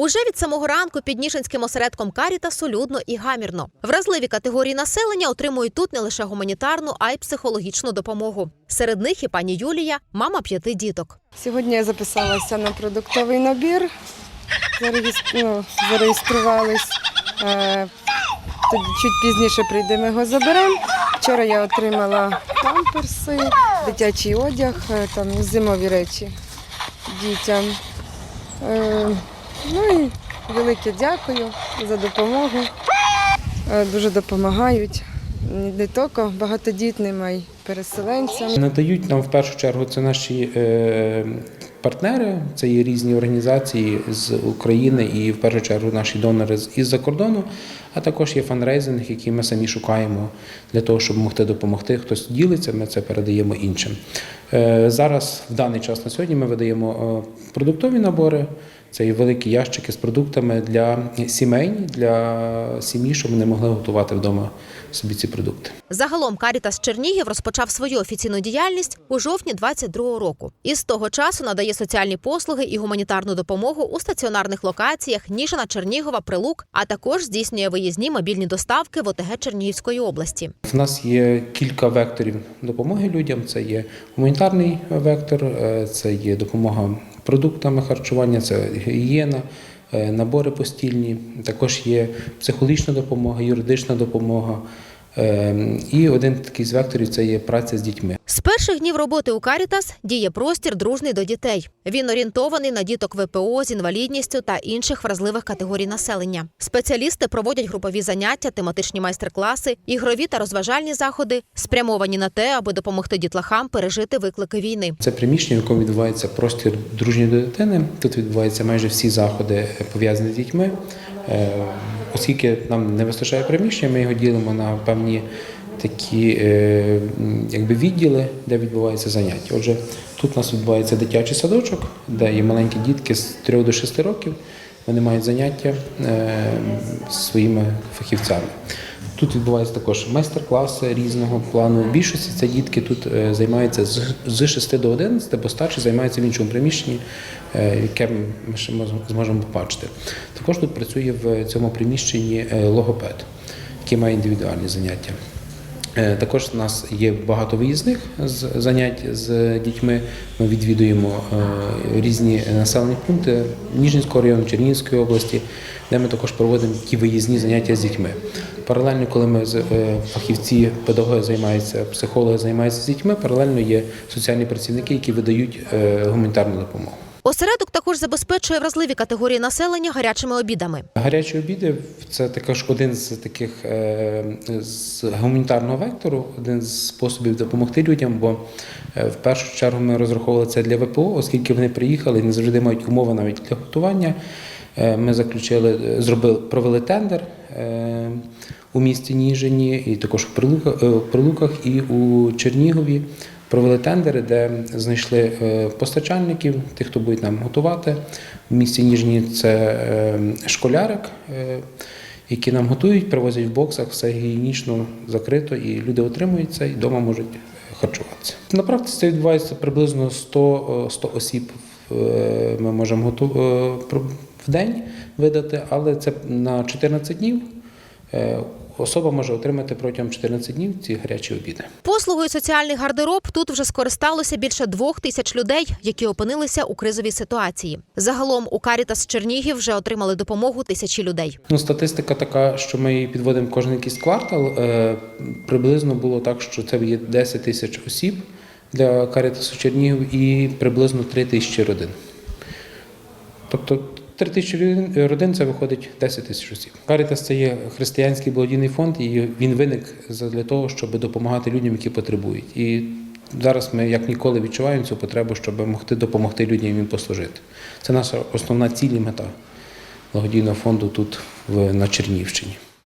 Уже від самого ранку під Ніжинським осередком Карітасу людно і гамірно. Вразливі категорії населення отримують тут не лише гуманітарну, а й психологічну допомогу. Серед них і пані Юлія, мама п'яти діток. Сьогодні я записалася на продуктовий набір, ну, зареєструвались. Е, чуть пізніше прийдемо його заберемо. Вчора я отримала памперси, дитячий одяг, е, там зимові речі дітям. Ну і велике дякую за допомогу. Е, Дуже допомагають не тільки багатодітним, а й переселенцям. Надають нам в першу чергу це наші е, партнери, це є різні організації з України і в першу чергу наші донори із-за кордону, а також є фанрейзинг, який ми самі шукаємо для того, щоб могти допомогти. Хтось ділиться, ми це передаємо іншим. Е, Зараз, в даний час на сьогодні, ми видаємо продуктові набори. Це є великі ящики з продуктами для сімей, для сім'ї, щоб вони могли готувати вдома собі ці продукти. Загалом Карітас Чернігів розпочав свою офіційну діяльність у жовтні 22-го року. І з того часу надає соціальні послуги і гуманітарну допомогу у стаціонарних локаціях Ніжина, Чернігова, Прилук, а також здійснює виїзні мобільні доставки в ОТГ Чернігівської області. В нас є кілька векторів допомоги людям. Це є гуманітарний вектор, е, це є допомога продуктами харчування, це гігієна, е, набори постільні. Також є психологічна допомога, юридична допомога. Е, І один такий з векторів це є праця з дітьми. З перших днів роботи у Карітас діє простір дружний до дітей. Він орієнтований на діток ВПО з інвалідністю та інших вразливих категорій населення. Спеціалісти проводять групові заняття, тематичні майстер-класи, ігрові та розважальні заходи, спрямовані на те, аби допомогти дітлахам пережити виклики війни. Це приміщення, в якому відбувається простір дружньої до дитини. Тут відбуваються майже всі заходи пов'язані з дітьми. Оскільки нам не вистачає приміщення, ми його ділимо на певні такі е, якби відділи, де відбуваються заняття. Отже, тут у нас відбувається дитячий садочок, де є маленькі дітки з 3 до 6 років. Вони мають заняття е, своїми фахівцями. Тут відбуваються також майстер-класи різного плану. Більшості це дітки тут е, займаються з, з 6 до 11, бо старші займаються в іншому приміщенні, е, яке ми ще зможемо побачити. Також тут працює в цьому приміщенні е, логопед, який має індивідуальні заняття. Також у нас є багато виїзних занять з дітьми. Ми відвідуємо різні населені пункти Ніжинського району, Чернігівської області, де ми також проводимо ті виїзні заняття з дітьми. Паралельно, коли ми з- е, фахівці, педагоги займаються, психологи займаються з дітьми, паралельно є соціальні працівники, які видають е, гуманітарну допомогу. Осередок також забезпечує вразливі категорії населення гарячими обідами. Гарячі обіди це також один з таких е, з гуманітарного вектору, один з способів допомогти людям. Бо в першу чергу ми розраховували це для ВПО, оскільки вони приїхали і не завжди мають умови навіть для готування. Е, Ми заключили, е, зробили, провели тендер е, у місті Ніжині, і також у Прилуках, у і у Чернігові. Провели тендери, де знайшли постачальників, тих, хто буде нам готувати. В місті Ніжні це школярик, які нам готують, привозять в боксах, все гігієнічно закрито, і люди отримують це і вдома можуть харчуватися. На практиці це відбувається приблизно 100, е, 100 осіб ми можемо готу- про- в день видати, але це на 14 днів. Е, Особа може отримати протягом 14 днів ці гарячі обіди. Послугою соціальний гардероб тут вже скористалося більше двох тисяч людей, які опинилися у кризовій ситуації. Загалом у Карітас Чернігів вже отримали допомогу тисячі людей. Ну, статистика така, що ми її підводимо кожен якийсь квартал. Е, приблизно було так, що це є 10 тисяч осіб для Карітасу Чернігів і приблизно 3 тисячі родин. Тобто 3 тисячі родин- це виходить 10 тисяч осіб. Карітас це є християнський благодійний фонд, і він виник для того, щоб допомагати людям, які потребують. І зараз ми як ніколи відчуваємо цю потребу, щоб могти допомогти людям їм послужити. Це наша основна ціль і мета благодійного фонду тут на Чернігівщині.